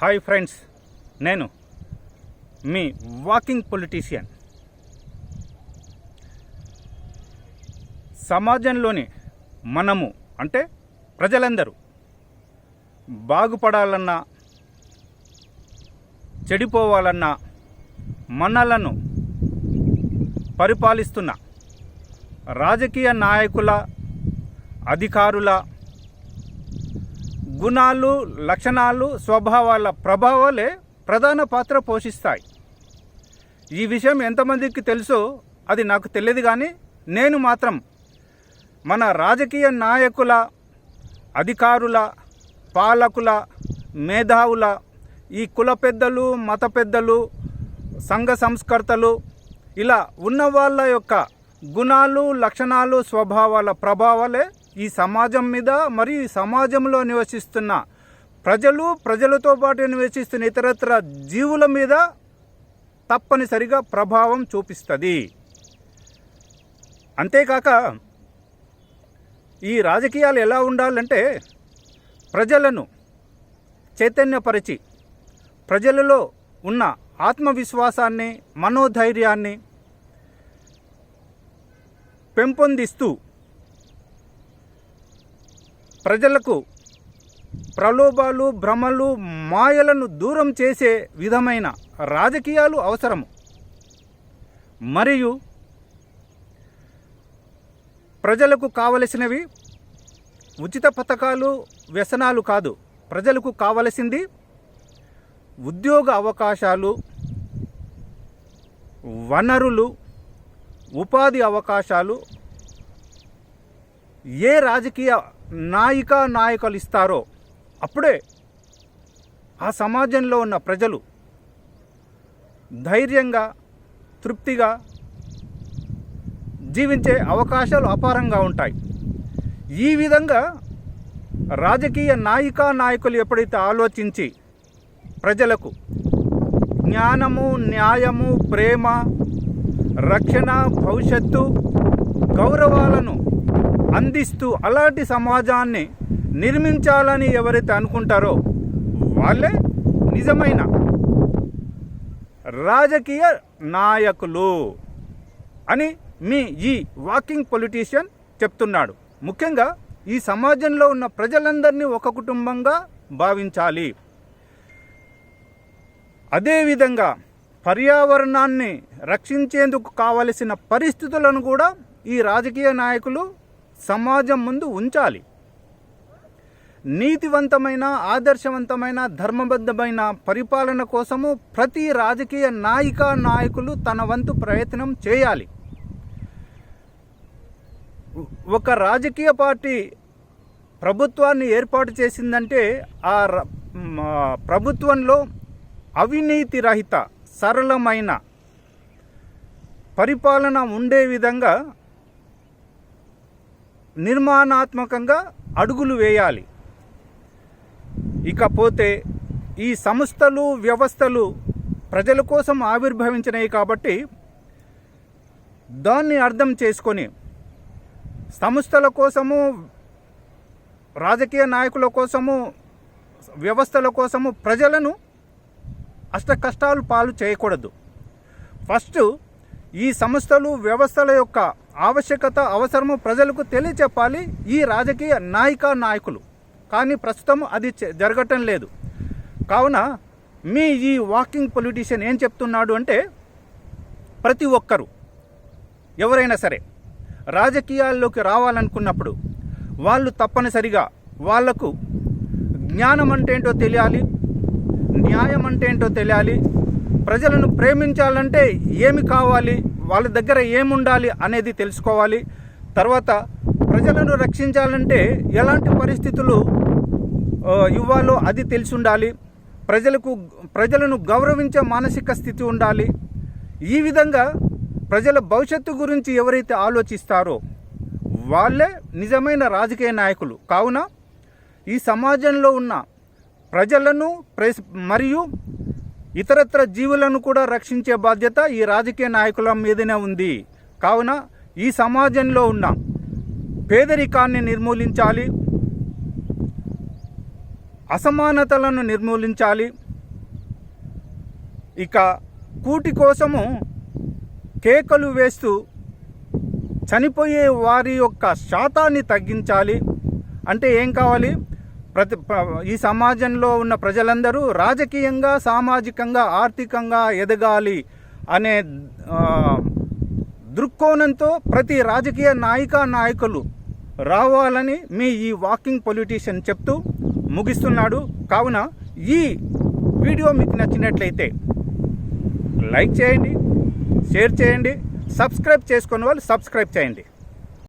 Hi friends నేను మీ walking politician. సమాజంలోని మనము అంటే ప్రజలందరూ బాగుపడాలన్నా చెడిపోవాలన్నా మనలను పరిపాలిస్తున్న రాజకీయ నాయకుల అధికారుల గుణాలు లక్షణాలు స్వభావాల ప్రభావాలే ప్రధాన పాత్ర పోషిస్తాయి. ఈ విషయం ఎంతమందికి తెలుసో అది నాకు తెలియదు కానీ నేను మాత్రం మన రాజకీయ నాయకుల అధికారుల పాలకుల మేధావుల ఈ కుల పెద్దలు మత పెద్దలు సంఘ సంస్కర్తలు ఇలా ఉన్న వాళ్ళ యొక్క గుణాలు లక్షణాలు స్వభావాల ప్రభావాలే ఈ సమాజం మీద మరియు ఈ సమాజంలో నివసిస్తున్న ప్రజలు ప్రజలతో పాటు నివసిస్తున్న ఇతరత్ర జీవుల మీద తప్పనిసరిగా ప్రభావం చూపిస్తుంది. అంతేకాక ఈ రాజకీయాలు ఎలా ఉండాలంటే ప్రజలను చైతన్యపరిచి ప్రజలలో ఉన్న ఆత్మవిశ్వాసాన్ని మనోధైర్యాన్ని పెంపొందిస్తూ ప్రజలకు ప్రలోభాలు భ్రమలు మాయలను దూరం చేసే విధమైన రాజకీయాలు అవసరము. మరియు ప్రజలకు కావలసినవి ఉచిత పథకాలు వ్యసనాలు కాదు. ప్రజలకు కావలసింది ఉద్యోగ అవకాశాలు వనరులు ఉపాధి అవకాశాలు ఏ రాజకీయ నాయిక నాయకులు ఇస్తారో అప్పుడే ఆ సమాజంలో ఉన్న ప్రజలు ధైర్యంగా తృప్తిగా జీవించే అవకాశాలు అపారంగా ఉంటాయి. ఈ విధంగా రాజకీయ నాయికా నాయకులు ఎప్పుడైతే ఆలోచించి ప్రజలకు జ్ఞానము న్యాయము ప్రేమ రక్షణ భవిష్యత్తు గౌరవాలను అందిస్తూ అలాంటి సమాజాన్ని నిర్మించాలని ఎవరైతే అనుకుంటారో వాళ్ళే నిజమైన రాజకీయ నాయకులు అని మీ ఈ వాకింగ్ పొలిటీషియన్ చెప్తున్నాడు. ముఖ్యంగా ఈ సమాజంలో ఉన్న ప్రజలందరినీ ఒక కుటుంబంగా భావించాలి. అదేవిధంగా పర్యావరణాన్ని రక్షించేందుకు కావలసిన పరిస్థితులను కూడా ఈ రాజకీయ నాయకులు సమాజం ముందు ఉంచాలి. నీతివంతమైన ఆదర్శవంతమైన ధర్మబద్ధమైన పరిపాలన కోసము ప్రతి రాజకీయ నాయిక నాయకులు తన వంతు ప్రయత్నం చేయాలి. ఒక రాజకీయ పార్టీ ప్రభుత్వాన్ని ఏర్పాటు చేసిందంటే ఆ ర- ప్రభుత్వంలో అవినీతి రహిత సరళమైన పరిపాలన ఉండే విధంగా నిర్మాణాత్మకంగా అడుగులు వేయాలి. ఇకపోతే ఈ సంస్థలు వ్యవస్థలు ప్రజల కోసం ఆవిర్భవించినాయి కాబట్టి దాన్ని అర్థం చేసుకొని సంస్థల కోసము రాజకీయ నాయకుల కోసము వ్యవస్థల కోసము ప్రజలను అష్ట కష్టాలు పాలు చేయకూడదు. ఫస్ట్ ఈ సంస్థలు వ్యవస్థల యొక్క ఆవశ్యకత అవసరము ప్రజలకు తెలియచెప్పాలి. ఈ రాజకీయ నాయికా నాయకులు. కానీ ప్రస్తుతం అది జరగటం లేదు. కావున మీ ఈ వాకింగ్ పొలిటీషియన్ ఏం చెప్తున్నాడు అంటే ప్రతి ఒక్కరూ ఎవరైనా సరే రాజకీయాల్లోకి రావాలనుకున్నప్పుడు వాళ్ళు తప్పనిసరిగా వాళ్ళకు జ్ఞానం అంటే ఏంటో తెలియాలి న్యాయం అంటే ఏంటో తెలియాలి ప్రజలను ప్రేమించాలంటే ఏమి కావాలి వాళ్ళ దగ్గర ఏముండాలి అనేది తెలుసుకోవాలి. తర్వాత ప్రజలను రక్షించాలంటే ఎలాంటి పరిస్థితులు ఇవ్వాలో అది తెలిసి ఉండాలి ప్రజలకు ప్రజలను గౌరవించే మానసిక స్థితి ఉండాలి. ఈ విధంగా ప్రజల భవిష్యత్తు గురించి ఎవరైతే ఆలోచిస్తారో వాళ్ళే నిజమైన రాజకీయ నాయకులు. కావున ఈ సమాజంలో ఉన్న ప్రజలను ప్రెస్ మరియు ఇతరత్ర జీవులను కూడా రక్షించే బాధ్యత ఈ రాజకీయ నాయకుల మీదనే ఉంది. కావున ఈ సమాజంలో ఉన్న పేదరికాన్ని నిర్మూలించాలి అసమానతలను నిర్మూలించాలి. ఇక కూటి కోసము కేకలు వేస్తూ చనిపోయే వారి యొక్క శాతాన్ని తగ్గించాలి. అంటే ఏం కావాలి? ప్రతి ఈ సమాజంలో ఉన్న ప్రజలందరూ రాజకీయంగా సామాజికంగా ఆర్థికంగా ఎదగాలి అనే దృక్కోణంతో ప్రతి రాజకీయ నాయక నాయకులు రావాలని మీ ఈ వాకింగ్ పొలిటీషియన్ చెప్తూ ముగిస్తున్నాడు. కావున ఈ వీడియో మీకు నచ్చినట్లయితే లైక్ చేయండి షేర్ చేయండి సబ్స్క్రైబ్ చేసుకున్న వాళ్ళు సబ్స్క్రైబ్ చేయండి.